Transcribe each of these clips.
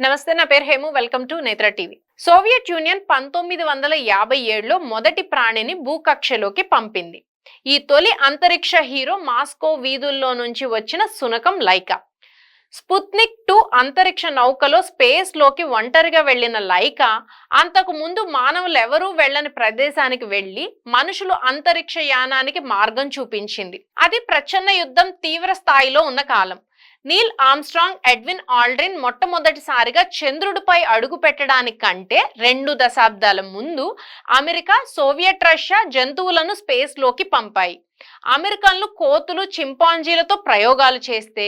నమస్తే నా పేరు Hemu. Welcome to Netra TV. Soviet Union పంతొమ్మిది వందల యాభై ఏడులో మొదటి ప్రాణిని భూకక్షలోకి పంపింది. ఈ తొలి అంతరిక్ష హీరో మాస్కో వీధుల్లో నుంచి వచ్చిన సునకం లైకా. స్పుత్నిక్ టూ అంతరిక్ష నౌకలో స్పేస్లోకి ఒంటరిగా వెళ్ళిన లైకా అంతకు ముందు మానవులు ఎవరూ వెళ్ళని ప్రదేశానికి వెళ్ళి మనుషులు అంతరిక్ష యానానికి మార్గం చూపించింది. అది ప్రచన్న యుద్ధం తీవ్ర స్థాయిలో ఉన్న కాలం. నీల్ ఆమ్స్ట్రాంగ్ ఎడ్విన్ ఆల్డ్రిన్ మొట్టమొదటిసారిగా చంద్రుడిపై అడుగు పెట్టడానికి కంటే రెండు దశాబ్దాల ముందు అమెరికా సోవియట్ రష్యా జంతువులను స్పేస్లోకి పంపాయి. అమెరికన్లు కోతులు చింపాంజీలతో ప్రయోగాలు చేస్తే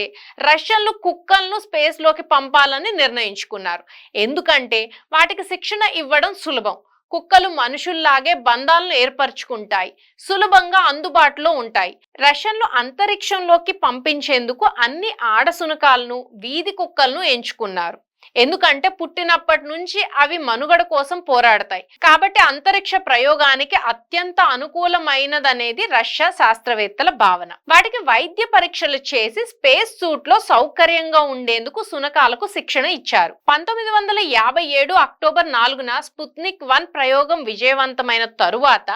రష్యన్లు కుక్కలను స్పేస్లోకి పంపాలని నిర్ణయించుకున్నారు. ఎందుకంటే వాటికి శిక్షణ ఇవ్వడం సులభం. కుక్కలు మనుషుల్లాగే బంధాలను ఏర్పరచుకుంటాయి సులభంగా అందుబాటులో ఉంటాయి. రష్యన్లు అంతరిక్షంలోకి పంపించేందుకు అన్ని ఆడసునకాలను వీధి కుక్కలను ఎంచుకున్నారు. ఎందుకంటే పుట్టినప్పటి నుంచి అవి మనుగడ కోసం పోరాడతాయి. కాబట్టి అంతరిక్ష ప్రయోగానికి అత్యంత అనుకూలమైనదనేది రష్యా శాస్త్రవేత్తల భావన. వాటికి వైద్య పరీక్షలు చేసి స్పేస్ సూట్లో సౌకర్యంగా ఉండేందుకు సునకాలకు శిక్షణ ఇచ్చారు. పంతొమ్మిది వందల యాభై ఏడు అక్టోబర్ నాలుగున స్పుత్నిక్ వన్ ప్రయోగం విజయవంతమైన తరువాత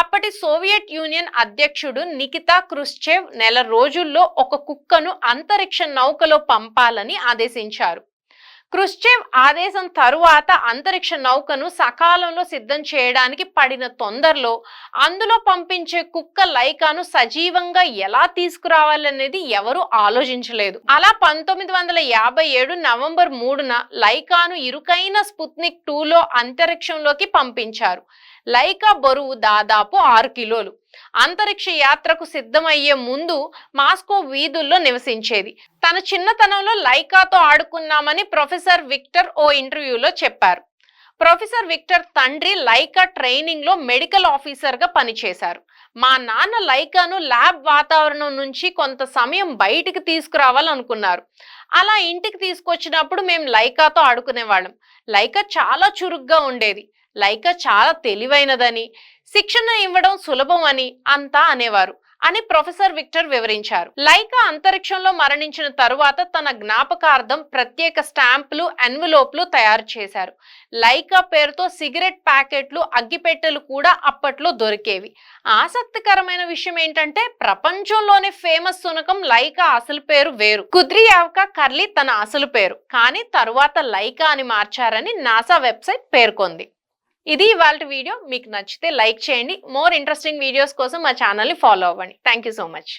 అప్పటి సోవియట్ యూనియన్ అధ్యక్షుడు నికితా క్రుస్చేవ్ నెల రోజుల్లో ఒక కుక్కను అంతరిక్ష నౌకలో పంపాలని ఆదేశించారు. క్రుశ్చేవ్ ఆదేశం తరువాత అంతరిక్ష నౌకను సకాలంలో సిద్ధం చేయడానికి పడిన తొందరలో అందులో పంపించే కుక్క లైకాను సజీవంగా ఎలా తీసుకురావాలనేది ఎవరు ఆలోచించలేదు. అలా పంతొమ్మిది వందల యాభై ఏడు నవంబర్ మూడున లైకాను ఇరుకైన స్పుత్నిక్ టూలో అంతరిక్షంలోకి పంపించారు. లైకా బరువు దాదాపు ఆరు కిలోలు. అంతరిక్ష యాత్రకు సిద్ధమయ్యే ముందు మాస్కో వీధుల్లో నివసించేది. తన చిన్నతనంలో లైకాతో ఆడుకున్నామని ప్రొఫెసర్ విక్టర్ ఓ ఇంటర్వ్యూలో చెప్పారు. ప్రొఫెసర్ విక్టర్ తండ్రి లైకా ట్రైనింగ్లో మెడికల్ ఆఫీసర్గా పనిచేశారు. మా నాన్న లైకాను ల్యాబ్ వాతావరణం నుంచి కొంత సమయం బయటికి తీసుకురావాలనుకున్నారు. అలా ఇంటికి తీసుకొచ్చినప్పుడు మేము లైకాతో ఆడుకునేవాళ్ళం. లైకా చాలా చురుగ్గా ఉండేది. లైకా చాలా తెలివైనదని శిక్షణ ఇవ్వడం సులభం అని అంతా అనేవారు. అని ప్రొఫెసర్ విక్టర్ వివరించారు. లైకా అంతరిక్షంలో మరణించిన తరువాత తన జ్ఞాపకార్థం ప్రత్యేక స్టాంపులు ఎన్వలోప్లు తయారు చేశారు. లైకా పేరుతో సిగరెట్ ప్యాకెట్లు అగ్గిపెట్టెలు కూడా అప్పట్లో దొరికేవి. ఆసక్తికరమైన విషయం ఏంటంటే ప్రపంచంలోనే ఫేమస్ సునకం లైకా అసలు పేరు వేరు. కుద్రియావ్కా కర్లీ తన అసలు పేరు. కానీ తరువాత లైకా అని మార్చారని నాసా వెబ్సైట్ పేర్కొంది. ఇది ఇవాళ వీడియో. మీకు నచ్చితే లైక్ చేయండి. మోర్ ఇంట్రెస్టింగ్ వీడియోస్ కోసం మా ఛానల్ని ఫాలో అవ్వండి. Thank you so much.